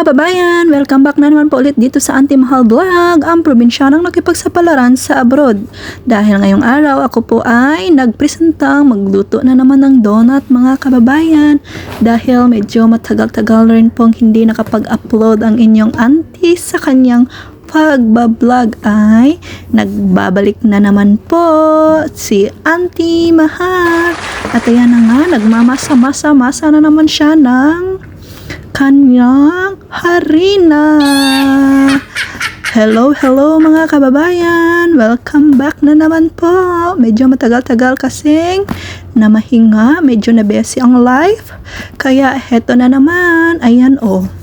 kababayan, welcome back na naman po ulit dito sa Auntie Mahal Vlog, ang probinsyanang nakipagsapalaran sa abroad. Dahil ngayong araw ako po ay nagpresentang magluto na naman ng donut mga kababayan. Dahil medyo matagal-tagal rin pong hindi nakapag-upload ang inyong auntie sa kanyang pagbablog ay nagbabalik na naman po si Auntie Mahal. At ayan na nga, nagmamasa-masa-masa na naman siya ng kanyang harina. Hello, hello mga kababayan! Welcome back na naman po! Medyo matagal-tagal kasing namahinga, medyo nabesi ang life. Kaya heto na naman, ayan oh.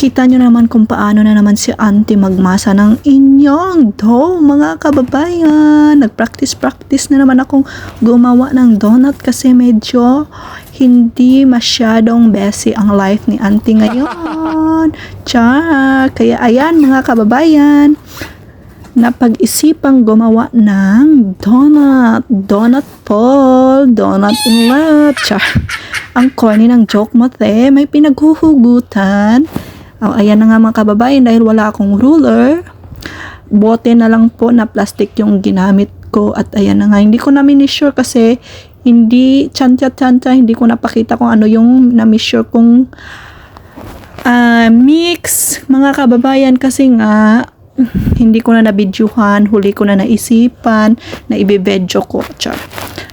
Kita nyo naman kung paano na naman si auntie magmasa ng inyong dough, mga kababayan. Nag-practice-practice na naman akong gumawa ng donut kasi medyo hindi masyadong messy ang life ni auntie ngayon. Char! Kaya ayan, mga kababayan napag-isipang gumawa ng donut. Donut Paul. Donut in love. Char. Ang corny ng joke mo, te. May pinaghuhugutan. Oh, ayan na nga mga kababayan dahil wala akong ruler. Bote na lang po na plastic yung ginamit ko at ayan na nga. Hindi ko na minisure kasi hindi chantya-chantya, hindi ko napakita kung ano yung na-measure kong ah, mix mga kababayan kasi nga hindi ko na nabidyuhan, huli ko na naisipan na ibibedyo ko. Char.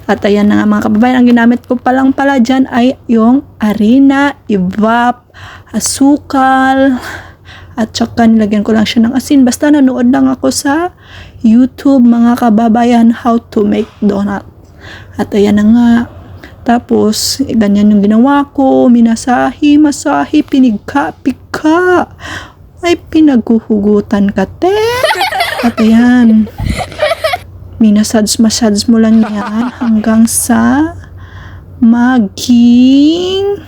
At ayan na nga mga kababayan, ang ginamit ko palang pala dyan ay yung harina, evap, asukal, at saka nilagyan ko lang siya ng asin. Basta nanood lang ako sa YouTube mga kababayan how to make donut. At ayan na nga. Tapos, ganyan yung ginawa ko. Minasahi, masahi, pinigka, pika. Ay, pinaghuhugutan ka, te. At ayan. Minasads-masads mo lang yan hanggang sa maging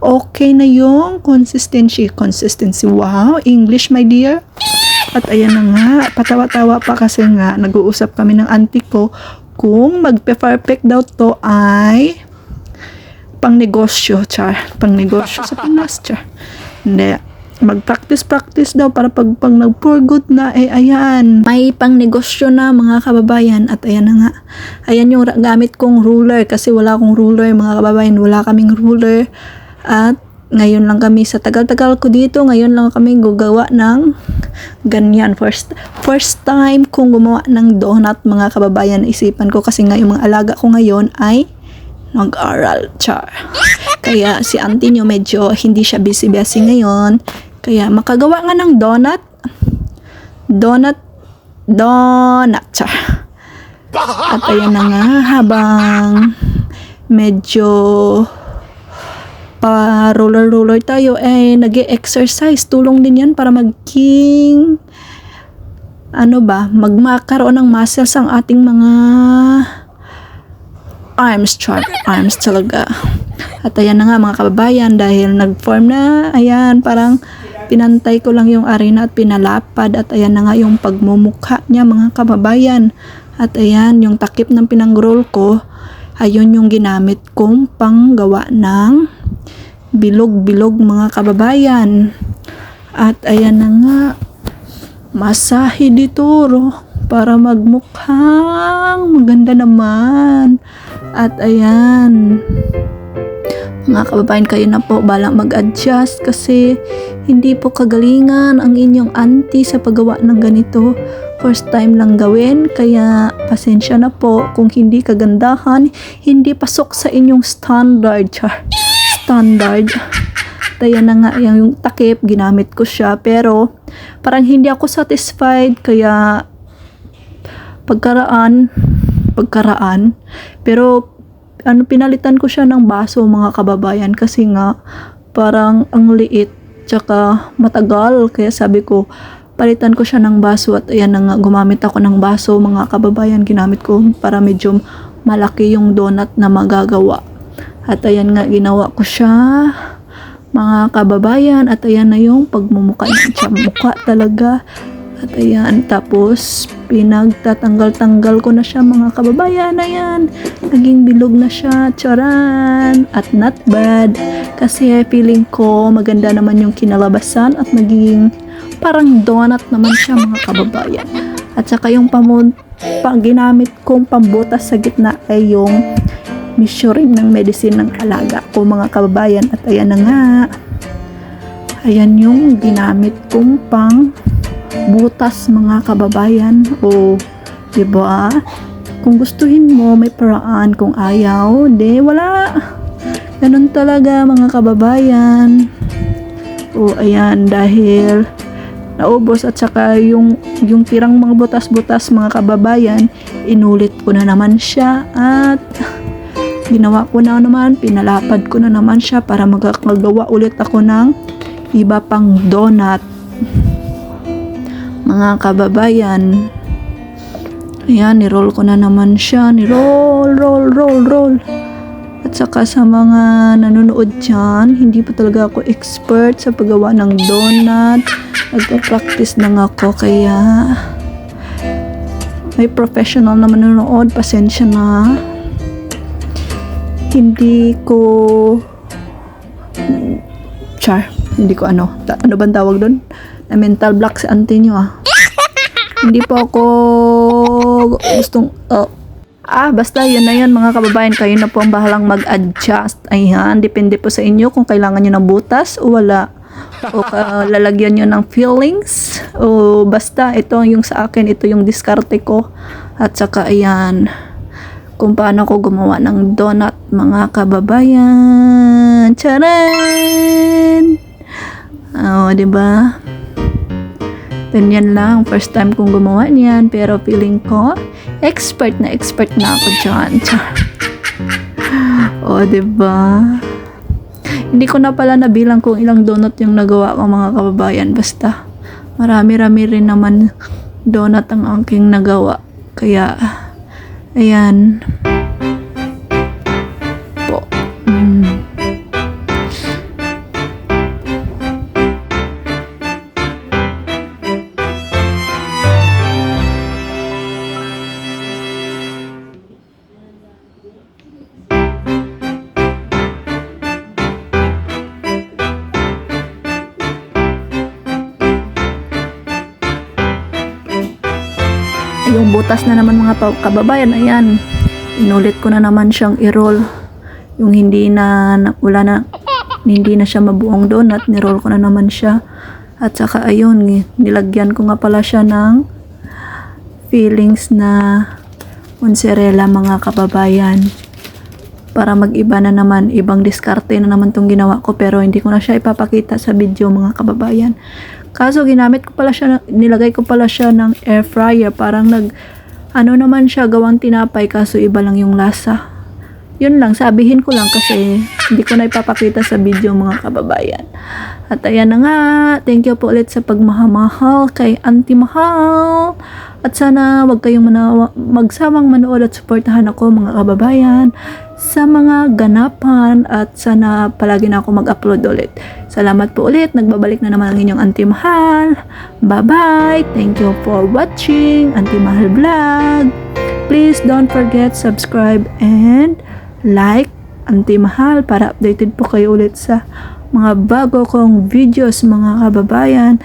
okay na yung consistency. Consistency, wow. English, my dear. At ayan na nga, patawa-tawa pa kasi nga, nag-uusap kami ng auntie ko kung magpe-perfect daw to ay pang negosyo, char. Pang negosyo sa Pinas, char. Hindi. Mag-practice-practice daw para pag, pag nag-pour good na, eh ayan. May pang negosyo na mga kababayan at ayan na nga. Ayan yung gamit kong ruler kasi wala akong ruler mga kababayan. Wala kaming ruler. At ngayon lang kami sa tagal-tagal ko dito, ngayon lang kami gagawa ng ganyan. First, first time kong gumawa ng donut mga kababayan. Isipan ko kasi nga mga alaga ko ngayon ay nag-aral. Char. Kaya si auntie nyo medyo hindi siya busy-busy ngayon. Kaya makagawa nga ng donut. Donut. Donut. Char. At ayan na nga habang medyo pa roller roller tayo eh nag exercise tulong din yan para maging ano ba magmakaroon ng muscles ang ating mga arms chart arms talaga. At ayan na nga mga kababayan dahil nag-form na ayan parang pinantay ko lang yung arena at pinalapad at ayan na nga yung pagmumukha niya mga kababayan. At ayan yung takip ng pinangroll ko ayun yung ginamit kong panggawa ng bilog-bilog mga kababayan. At ayan na nga, masahe dito ro, para magmukhang maganda naman. At ayan, mga kababayan kayo na po balang mag-adjust kasi hindi po kagalingan ang inyong auntie sa paggawa ng ganito. First time lang gawin, kaya pasensya na po kung hindi kagandahan, hindi pasok sa inyong standard. Char standard. Kaya na nga yung takip, ginamit ko siya. Pero, parang hindi ako satisfied. Kaya, pagkaraan, pagkaraan. Pero, ano, pinalitan ko siya ng baso, mga kababayan. Kasi nga, parang ang liit. Tsaka, matagal. Kaya sabi ko, palitan ko siya ng baso. At ayan nga, gumamit ako ng baso, mga kababayan. Ginamit ko para medyo malaki yung donut na magagawa. At ayan nga, ginawa ko siya, mga kababayan. At ayan na yung pagmumuka niya. Mukha talaga. At ayan, tapos pinagtatanggal-tanggal ko na siya mga kababayan. Ayan, naging bilog na siya. Charan! At not bad. Kasi feeling ko maganda naman yung kinalabasan at magiging parang donut naman siya mga kababayan. At saka yung pamun pang ginamit kong pambutas sa gitna ay yung measuring ng medicine ng alaga ko mga kababayan. At ayan na nga. Ayan yung ginamit kong pang butas mga kababayan. O ba kung gustuhin mo may paraan kung ayaw. De wala. Ganun talaga mga kababayan. O ayan dahil naubos at saka yung yung tirang mga butas-butas mga kababayan inulit ko na naman siya at ginawa ko na naman pinalapad ko na naman siya para magagawa ulit ako ng iba pang donut mga kababayan. Ayan, niroll ko na naman siya. Niroll, roll, roll, roll. At saka sa mga nanonood dyan, hindi pa talaga ako expert sa paggawa ng donut. Nagpa-practice lang ako, kaya may professional na manonood. Pasensya na. Hindi ko char, hindi ko ano, ano bang tawag doon? Na mental block si auntie nyo ah. Hindi po ako gustong, oh, ah, basta yun na yun mga kababayan, kayo na po ang bahalang mag-adjust. Ayan, depende po sa inyo kung kailangan nyo ng butas o wala. O ka- lalagyan nyo ng fillings. O basta, ito yung sa akin, ito yung diskarte ko. At saka ayan, kung paano ko gumawa ng donut mga kababayan. Charan! Oo, di ba? Ganyan lang. First time kong gumawa niyan. Pero feeling ko, expert na expert na ako dyan. Oo, di ba? Hindi ko na pala nabilang kung ilang donut yung nagawa ko mga kababayan. Basta, marami-rami rin naman donut ang aking nagawa. Kaya, ayan. Po. Yung butas na naman mga kababayan, ayan. Inulit ko na naman siyang i-roll. Yung hindi na, na wala na, hindi na siya mabuong donut, ni-roll ko na naman siya. At saka ayun, nilagyan ko nga pala siya ng feelings na mozzarella mga kababayan. Para mag-iba na naman, ibang diskarte na naman tong ginawa ko pero hindi ko na siya ipapakita sa video mga kababayan. Kaso ginamit ko pala siya, nilagay ko pala siya ng air fryer. Parang nag, ano naman siya, gawang tinapay kaso iba lang yung lasa. Yun lang, sabihin ko lang kasi hindi ko na ipapakita sa video mga kababayan. At ayan na nga, thank you po ulit sa pagmahamahal kay Auntie Mahal. At sana wag kayong manawa, magsamang manood at suportahan ako mga kababayan sa mga ganapan at sana palagi na ako mag-upload ulit. Salamat po ulit. Nagbabalik na naman ang inyong Auntie Mahal. Bye-bye. Thank you for watching Auntie Mahal Vlog. Please don't forget subscribe and like Auntie Mahal para updated po kayo ulit sa mga bago kong videos mga kababayan.